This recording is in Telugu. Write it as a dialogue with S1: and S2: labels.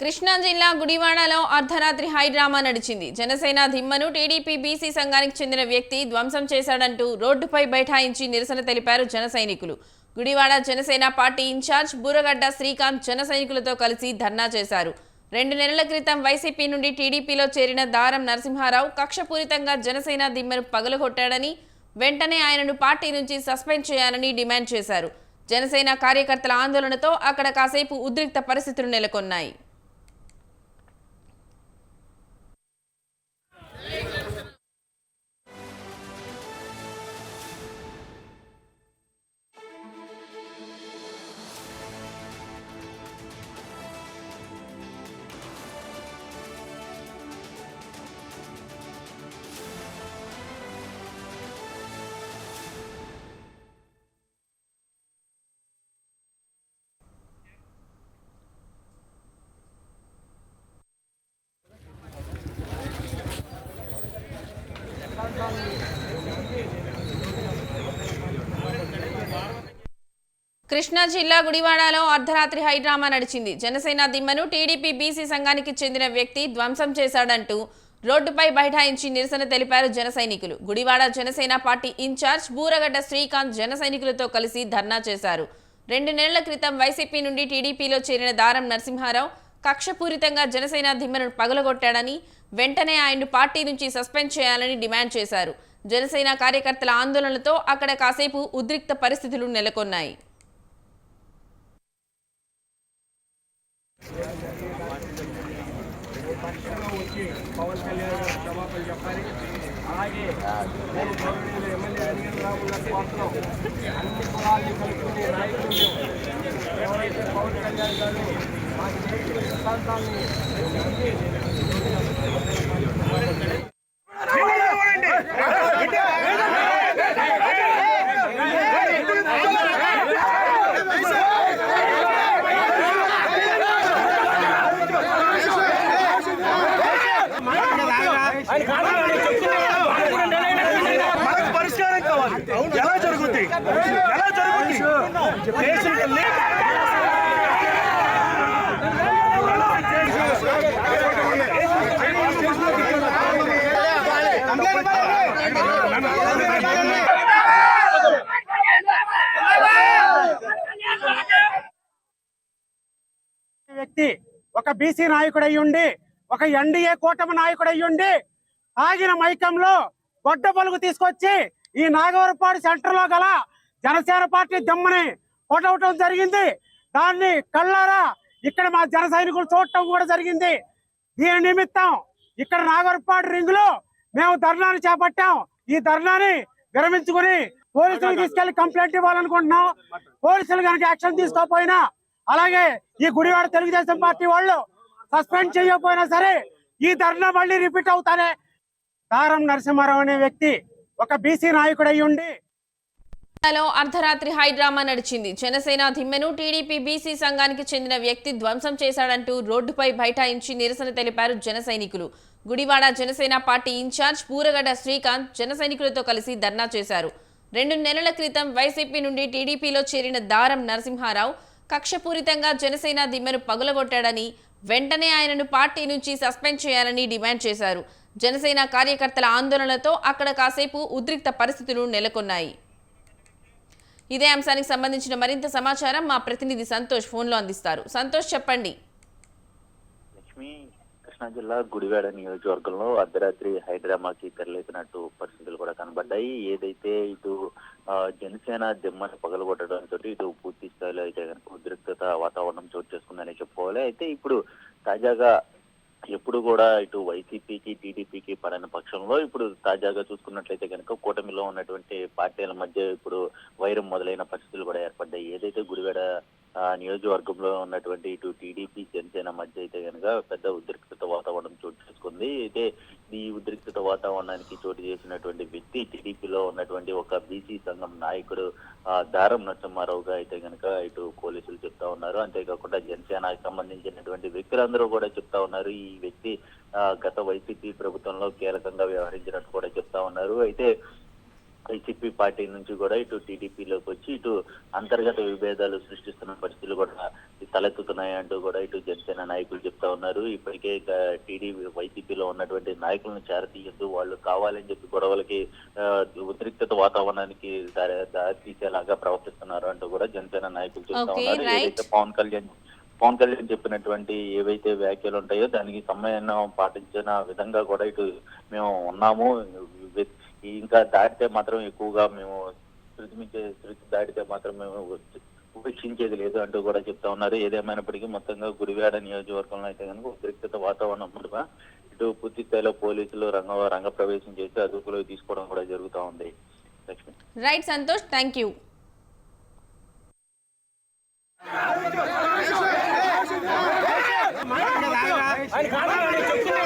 S1: కృష్ణా జిల్లా గుడివాడలో అర్ధరాత్రి హై డ్రామా నడిచింది. జనసేన దిమ్మను టీడీపీ బీసీ సంఘానికి చెందిన వ్యక్తి ధ్వంసం చేశాడంటూ రోడ్డుపై బైఠాయించి నిరసన తెలిపారు జన సైనికులు. గుడివాడ జనసేన పార్టీ ఇన్ఛార్జ్ బూరగడ్డ శ్రీకాంత్ జన సైనికులతో కలిసి ధర్నా చేశారు. రెండు నెలల క్రితం వైసీపీ నుండి టీడీపీలో చేరిన దారం నరసింహారావు కక్షపూరితంగా జనసేన దిమ్మను పగలగొట్టాడని వెంటనే ఆయనను పార్టీ నుంచి సస్పెండ్ చేయాలని డిమాండ్ చేశారు. జనసేన కార్యకర్తల ఆందోళనతో అక్కడ కాసేపు ఉద్రిక్త పరిస్థితులు నెలకొన్నాయి. కృష్ణా జిల్లా గుడివాడలో అర్ధరాత్రి హై డ్రామా నడిచింది. జనసేన దిమ్మను టీడీపీ బీసీ సంఘానికి చెందిన వ్యక్తి ధ్వంసం చేశాడంటూ రోడ్డుపై బైఠాయించి నిరసన తెలిపారు జన సైనికులు. గుడివాడ జనసేన పార్టీ ఇన్ఛార్జ్ బూరగడ్డ శ్రీకాంత్ జన సైనికులతో కలిసి ధర్నా చేశారు. రెండు నెలల క్రితం వైసీపీ నుండి టీడీపీలో చేరిన దారం నరసింహారావు కక్షపూరితంగా జనసేన దిమ్మను పగలగొట్టాడని వెంటనే ఆయన్ను పార్టీ నుంచి సస్పెండ్ చేయాలని డిమాండ్ చేశారు. జనసేన కార్యకర్తల ఆందోళనలతో అక్కడ కాసేపు ఉద్రిక్త పరిస్థితులు నెలకొన్నాయి.
S2: పవన్ కళ్యాణ్ గారు క్షమాపణ చెప్పాలి. అలాగే నేను గౌరవనీయులు ఎమ్మెల్యే అడిగిన రాకుండా కోరుతున్నాం అన్ని కులాలను కలుపుకునే నాయకులు ఎవరైతే పవన్ కళ్యాణ్ గారు మా చేసిన సిద్ధాంతాన్ని
S3: మనకు పరిష్కారం కావాలి. ఎలా జరుగుద్ది? ఎలా వ్యక్తి ఒక బీసీ నాయకుడు అయ్యుండి ఒక ఎన్డీఏ కూటమి నాయకుడు అయ్యుండి ఆగిన మైకంలో గొడ్డ పలుగు తీసుకొచ్చి ఈ నాగవరపాడు సెంటర్లో గల జనసేన పార్టీ దమ్మని కొట్టవటం జరిగింది. దాన్ని కళ్ళారా ఇక్కడ మా జన సైనికులు చూడటం కూడా జరిగింది. దీని నిమిత్తం ఇక్కడ నాగవరపాడు రింగ్లో మేము ధర్నాన్ని చేపట్టాం. ఈ ధర్నాని విరమించుకుని పోలీసులకు తీసుకెళ్ళి కంప్లైంట్ ఇవ్వాలనుకుంటున్నాం. పోలీసులు కనుక యాక్షన్ తీసుకోకపోయినా అలాగే ఈ గుడివాడ తెలుగుదేశం పార్టీ వాళ్ళు సస్పెండ్ చేయకపోయినా సరే ఈ ధర్నా మళ్ళీ రిపీట్ అవుతానే దారం నరసింహారావు అనే వ్యక్తి ఒక బీసీ నాయకుడై ఉండి
S1: లో అర్ధరాత్రి హై డ్రామా నడిచింది. జనసేన దిమ్మెను టీడీపీ బీసీ సంఘానికి చెందిన వ్యక్తి ధ్వంసం చేశాడంటూ రోడ్డుపై బైఠాయించి నిరసన తెలిపారు జన సైనికులు. గుడివాడ జనసేన పార్టీ ఇన్ఛార్జ్ పూరగడ్డ శ్రీకాంత్ జన సైనికులతో కలిసి ధర్నా చేశారు. రెండు నెలల క్రితం వైసీపీ నుండి టీడీపీలో చేరిన దారం నరసింహారావు కక్షపూరితంగా జనసేన దిమ్మెను పగులగొట్టాడని వెంటనే ఆయనను పార్టీ నుంచి సస్పెండ్ చేయాలని డిమాండ్ చేశారు. జనసేన కార్యకర్తల ఆందోళనలతో అక్కడ కాసేపు ఉద్రిక్త పరిస్థితులు నెలకొన్నాయి. ఇదే అంశానికి సంబంధించిన మరింత సమాచారం మా ప్రతినిధి సంతోష్ ఫోన్లో అందిస్తారు. సంతోష్ చెప్పండి.
S4: లక్ష్మి కృష్ణా జిల్లా గుడివాడ నియోజకవర్గంలో అర్ధరాత్రి హైదరాబాద్కి తెరలేపినట్టు పరిస్థితులు కూడా కనబడ్డాయి. ఏదైతే ఇటు జనసేన దిమ్మని పగలగొట్టడంతో ఇటు పూర్తి స్థాయిలో అయితే ఉద్రిక్తత వాతావరణం చోటు చేసుకుందని చెప్పుకోవాలి. అయితే ఇప్పుడు తాజాగా ఎప్పుడు కూడా ఇటు వైసీపీకి టీడీపీకి పడని పక్షంలో ఇప్పుడు తాజాగా చూసుకున్నట్లయితే కనుక కూటమిలో ఉన్నటువంటి పార్టీల మధ్య ఇప్పుడు వైరం మొదలైన పరిస్థితులు కూడా ఏర్పడ్డాయి. ఏదైతే గుడివాడ నియోజకవర్గంలో ఉన్నటువంటి ఇటు టీడీపీ జనసేన మధ్య అయితే కనుక పెద్ద ఉద్రిక్తత వాతావరణం చోటు చేసుకుంది. అయితే ఈ ఉద్రిక్తత వాతావరణానికి చోటు చేసినటువంటి వ్యక్తి టీడీపీలో ఉన్నటువంటి ఒక బీసీ సంఘం నాయకుడు దారం నరసింహారావుగా అయితే కనుక ఇటు పోలీసులు చెప్తా ఉన్నారు. అంతేకాకుండా జనసేనకు సంబంధించినటువంటి వ్యక్తులందరూ కూడా చెప్తా ఉన్నారు. ఈ వ్యక్తి గత వైసీపీ ప్రభుత్వంలో కీలకంగా వ్యవహరించినట్టు కూడా చెప్తా ఉన్నారు. అయితే వైసీపీ పార్టీ నుంచి కూడా ఇటు టీడీపీలోకి వచ్చి ఇటు అంతర్గత విభేదాలు సృష్టిస్తున్న పరిస్థితులు కూడా తలెత్తుతున్నాయి అంటూ కూడా ఇటు జనసేన నాయకులు చెప్తా ఉన్నారు. ఇప్పటికే టీడీపీ వైసీపీలో ఉన్నటువంటి నాయకులను చేరతీయద్దు వాళ్ళు కావాలని చెప్పి గొడవలకి ఉద్రిక్తత వాతావరణానికి దారి తీసేలాగా ప్రవర్తిస్తున్నారు అంటూ కూడా జనసేన నాయకులు చెప్తా ఉన్నారు. ఏదైతే పవన్ కళ్యాణ్ పవన్ కళ్యాణ్ చెప్పినటువంటి ఏవైతే వ్యాఖ్యలు ఉంటాయో దానికి సమ్మేళనం పాటించిన విధంగా కూడా ఇటు మేము ఉన్నాము. ఇంకా దాటితే మాత్రం ఎక్కువగా మేము శృతిమించే శృతి దాటితే మాత్రం మేము ఉపేక్షించేది లేదు అంటూ కూడా చెప్తా ఉన్నారు ఏదేమైనప్పటికీ మొత్తంగా గురివాడ నియోజకవర్గంలో అయితే కనుక ఉద్రిక్తత వాతావరణం పట్ల ఇటు పూర్తి స్థాయిలో పోలీసులు రంగ రంగ ప్రవేశం చేసి అదుపులోకి తీసుకోవడం కూడా జరుగుతూ ఉంది Lakshmi
S1: right Santosh thank you
S2: ఆయన